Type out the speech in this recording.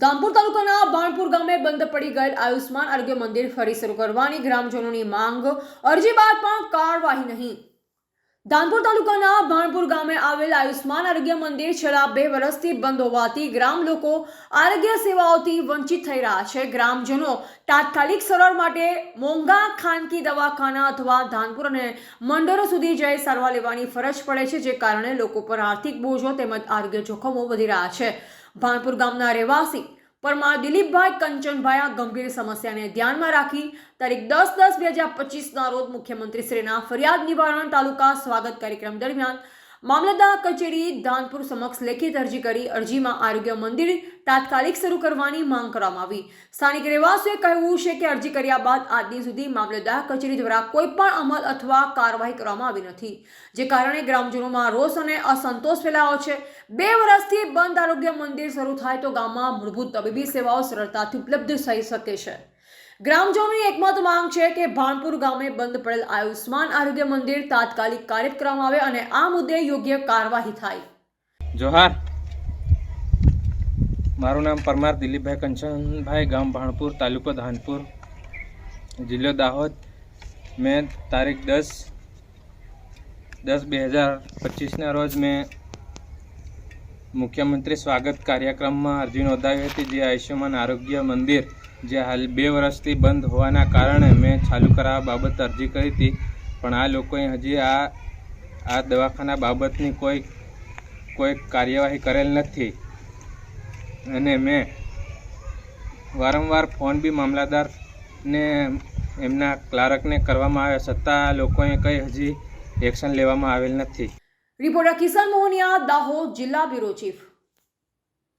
ધામપુર તાલુકાના બાણપુર ગામે બંધ પડી ગયેલ આયુષ્માન આરોગ્ય મંદિર ફરી શરૂ કરવાની ગ્રામજનોની માંગ. અરજી બાદ પણ કાર્યવાહી નહીં. ધાનપુર તાલુકાના ભાણપુર ગામે આવેલ આયુષ્માન આરોગ્ય મંદિર છેલ્લા બે વર્ષથી બંધ હોવાથી ગ્રામ લોકો આરોગ્ય સેવાઓથી વંચિત થઈ રહ્યા છે. ગ્રામજનો તાત્કાલિક સરળ માટે મોંઘા ખાનગી દવાખાના અથવા ધાનપુર અને મંડળો સુધી જઈ સારવાર લેવાની ફરજ પડે છે, જે કારણે લોકો પર આર્થિક બોજો તેમજ આરોગ્ય જોખમો વધી રહ્યા છે. ભાણપુર ગામના રહેવાસી પરમાર દિલીપભાઈ કંચનભાઈ આ ગંભીર સમસ્યાને ધ્યાનમાં રાખી તારીખ દસ દસ બે હજાર પચીસના રોજ મુખ્યમંત્રીશ્રીના ફરિયાદ નિવારણ તાલુકા સ્વાગત કાર્યક્રમ દરમિયાન મામલતદાર કચેરી ધાનપુર સમક્ષ લેખિત અરજી કરી અરજીમાં આરોગ્ય મંદિર તાત્કાલિક શરૂ કરવાની માંગ કરવામાં આવી. સ્થાનિક રહેવાસીઓએ કહેવું છે કે અરજી કર્યા બાદ આજ દિન સુધી મામલતદાર કચેરી દ્વારા કોઈ પણ અમલ અથવા કાર્યવાહી કરવામાં આવી નથી. જે કારણે ગ્રામજનોમાં રોષ અને અસંતોષ ફેલાયો છે. બે વર્ષથી બંધ આરોગ્ય મંદિર શરૂ થાય તો ગામમાં મૂળભૂત તબીબી સેવાઓ સરળતાથી ઉપલબ્ધ થઈ શકે છે. ગ્રામજનોની એકમત માંગ છે કે ભાણપુર ગામે બંધ પડેલ આયુષ્માન આરોગ્ય મંદિર તાત્કાલિક કાર્યક્રમ આવે અને આ મુદ્દે યોગ્ય કાર્યવાહી થાય. જોહાર. મારું નામ પરમાર દિલીપભાઈ કંચનભાઈ, ગામ ભાણપુર, તાલુકો ધાનપુર, જિલ્લો દાહોદ. મેં તારીખ દસ દસ બે હજાર પચીસના રોજ મેં મુખ્યમંત્રી સ્વાગત કાર્યક્રમમાં અરજી નોંધાવી હતી, જે આયુષ્યમાન આરોગ્ય મંદિર, જે હાલ બે વર્ષથી બંધ હોવાના કારણે મેં ચાલુ કરાવવા બાબત અરજી કરી હતી. પણ આ લોકોએ હજી આ આ દવાખાના બાબતની કોઈ કોઈ કાર્યવાહી કરેલ નથી. અને મેં વારંવાર ફોન બી મામલાદારને એમના ક્લાર્કને કરવામાં આવ્યા છતાં આ લોકોએ કંઈ હજી એક્શન લેવામાં આવેલ નથી. રિપોર્ટર કિશન મોહનિયા દાહોદ જિલ્લા બ્યુરો ચીફ.